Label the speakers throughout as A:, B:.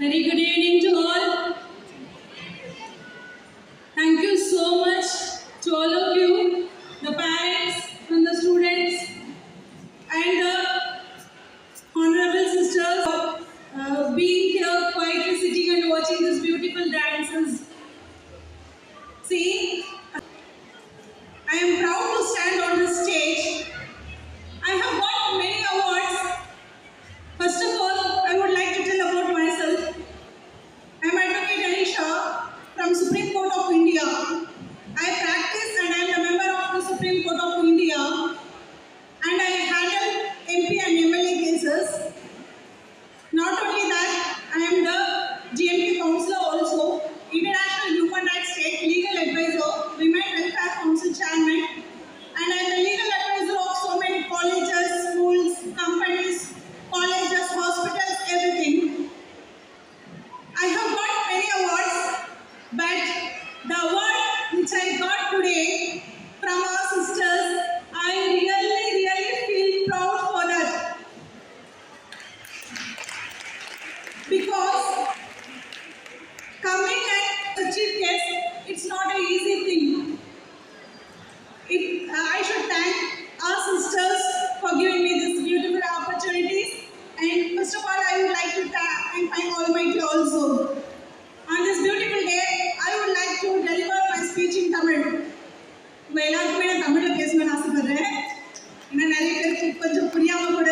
A: Very good evening to all. from Supreme Court of India The word which I got today from our sisters, I really, really feel proud for that. Because coming and a guest, it's not an easy thing. உங்கள் எல்லாருக்குமே நான் தமிழில் பேசணும்னு ஆசைப்படுறேன். ஏன்னா நிறைய பேருக்கு கொஞ்சம் புரியாமல் கூட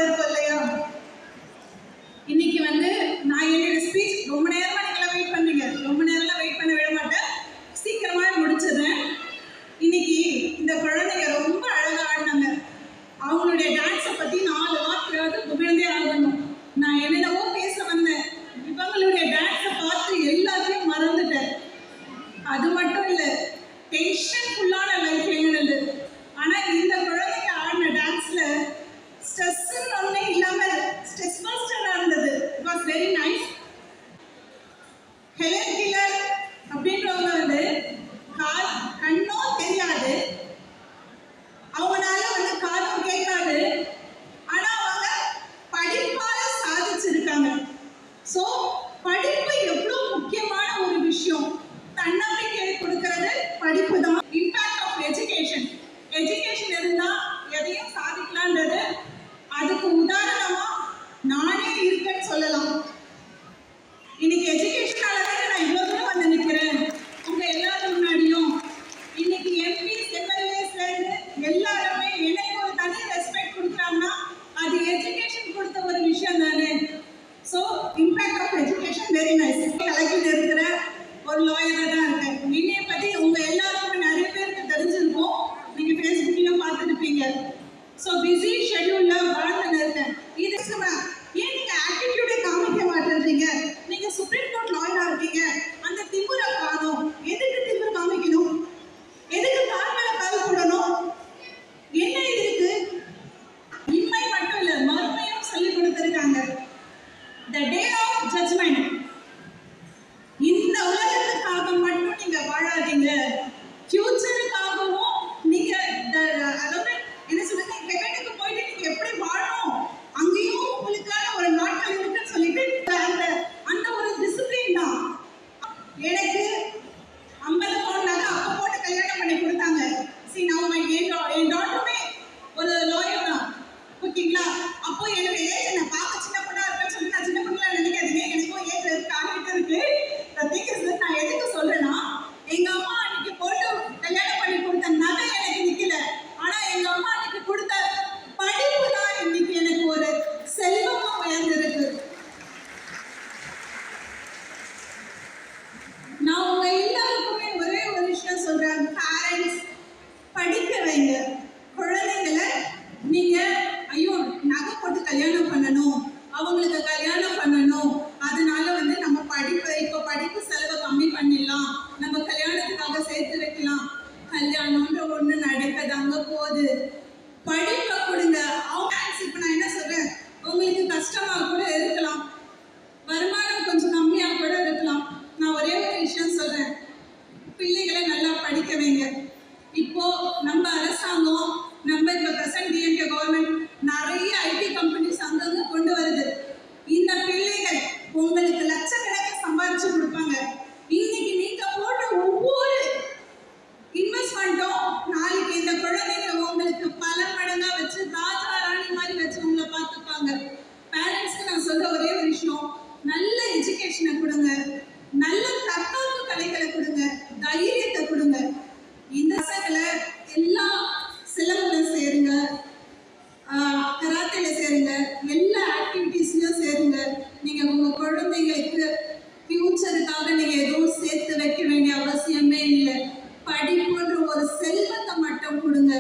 A: ஒரு செல்வத்தை மட்டும் கொடுங்க.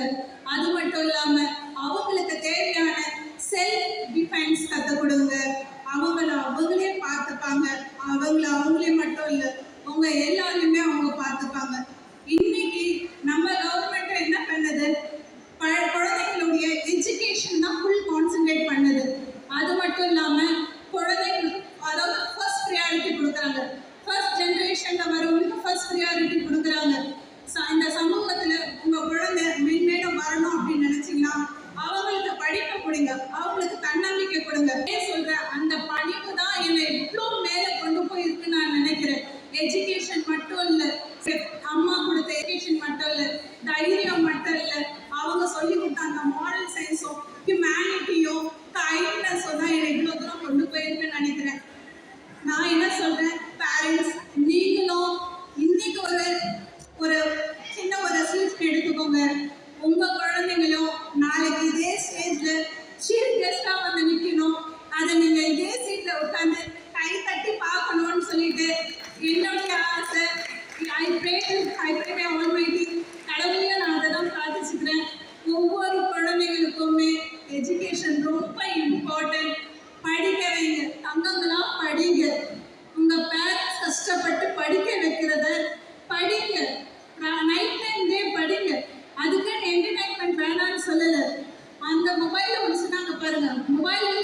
A: அது மட்டும் இல்லாமல் எஜுகேஷன் ரொம்ப இம்பார்ட்டன்ட் படிக்க வைங்க. தங்கங்களா படிங்க. உங்கள் பேரண்ட்ஸ் கஷ்டப்பட்டு படிக்க வைக்கிறத படிங்க. நைட் டைம்லேயே படிங்க. அதுக்குன்னு என்டர்டைன்மெண்ட் வேணாம்னு சொல்லலை. அந்த மொபைலில் ஒன்று சொன்னாங்க பாருங்கள் மொபைலில்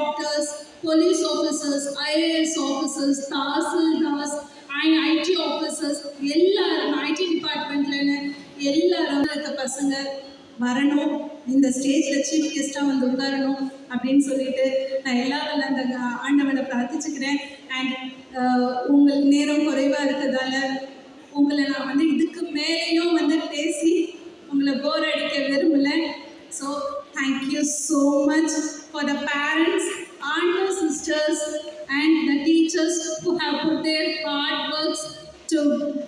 A: doctors, police officers, IAS officers, tahsildars and IT officers எல்லாரும் ஐடி டிபார்ட்மெண்ட்லன்னு எல்லாரும் இருக்க பசங்க வரணும். இந்த ஸ்டேஜில் சீஃப் கெஸ்ட்டாக வந்து உட்காரணும் அப்படின்னு சொல்லிட்டு நான் எல்லாரும் அந்த ஆண்டவனை பிரார்த்திச்சுக்கிறேன். who have put their hard works to